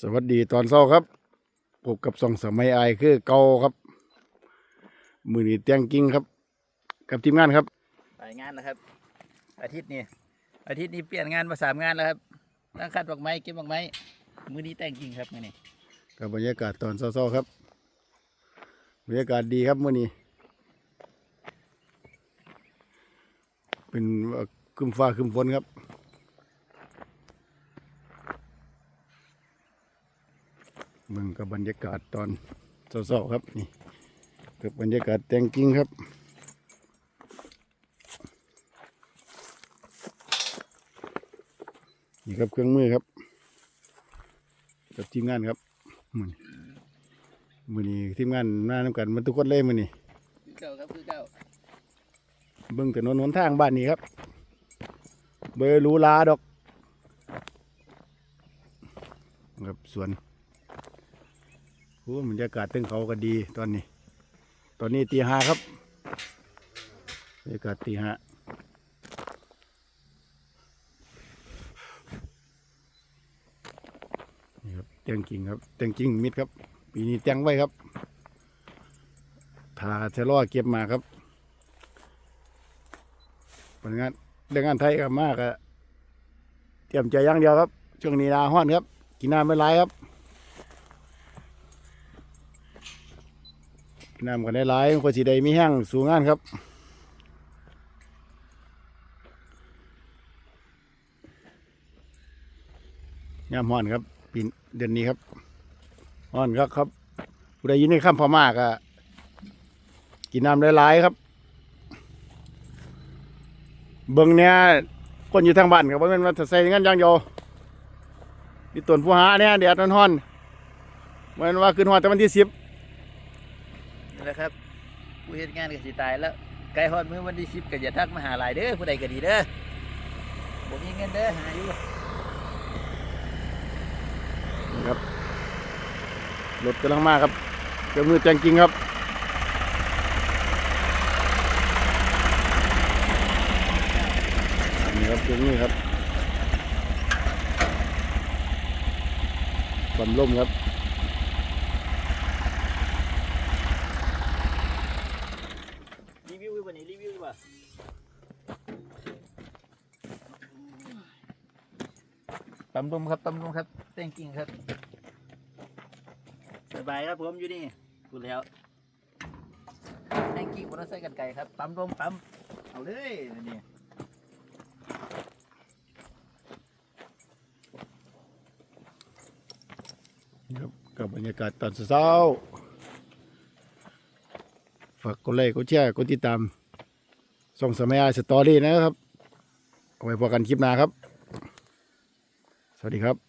สวัสดีตอนเช้าครับพบกับสองสมัยอายคือเก่าครับ มือนี้เตียงกิ้งครับ กับทีมงานครับไปงานนะครับ อาทิตย์นี้อาทิตย์นี้เปลี่ยนงานมาสามงานแล้วครับตั้งคัดดอกไม้เก็บดอกไม้มือนี้แต่งจริงครับมือนี้กับบรรยากาศตอนเช้าๆครับบรรยากาศดีครับมื่อนี้ เป็นว่าครึมฟ้าครึมฝนครับ มืองกับบรรยากาศตอนเช้าๆครับนี่กับบรรยากาศแตงกิ้งครับนี่ครับเครื่องมือครับ กับทีมงานครับมือนี้มือนี้ทีมงานมาทำกันมันทุกคนเลยมือนี้คือเก่าครับคือเก่าเบิ่งแต่นนหนทางบ้านนี้ครับ เบอร์หรูหลาดอกครับสวน โอ้บรรยากาศตึงเขาก็ดีตอนนี้ ตอนนี้ตีห้าครับบรรยากาศตีห้านี่ครับเตียงกิ่งครับเตียงกิ่งมิดครับ ปีนี้เตียงไว้ครับทาเทลอเก็บมาครับผลงานเรื่องงานไทยก็มากอะเตรียมใจอย่างเดียวครับ ช่วงนี้นาห้อนครับ กินน้ำไม่ไหลายครับ น้ำกันได้หลายคนสีใดมีแห้งสูงงานครับยามห้อนครับปีเดือนนี้ครับห้อนครับครับผู้ใดยินในคำพม่าก็กินน้ำได้หลายครับ เบิ่งเนี่ยคนอยู่ทางบ้านก็บ่แม่นว่าใส่เงินย่างเดียวนี่ต้นผู้หาเนี่ยแดดร้อนๆบ่แม่นว่าขึ้นฮอดแต่วันที่10 นี่แหละครับผู้เฮ็ดงานก็สิตายแล้วไกลฮอดมื้อวันที่สิบก็อย่าทักมาหาหลายเด้อผู้ใดก็ดีเด้อผมมีเงินเด้อหาอยู่ครับรถกำลังมาครับเกืองมือแจงจริงครับนี่ครับเกืองมือครับความล่มครับ ตำลมครับตำลมครับแต่งจริงครับสบายครับผมอยู่นี่พูดแล้วแต่งจริงบนรถไซค์กันไก่ครับปั๊มลมปั๊มเอาเลยนี่ครับกับบรรยากาศตอนเช้าฝากกดไลค์กดแชร์กดติดตามส่องสมัยอาสตอรี่นะครับ เอาไว้พอกันคลิปหน้าครับ สวัสดีครับ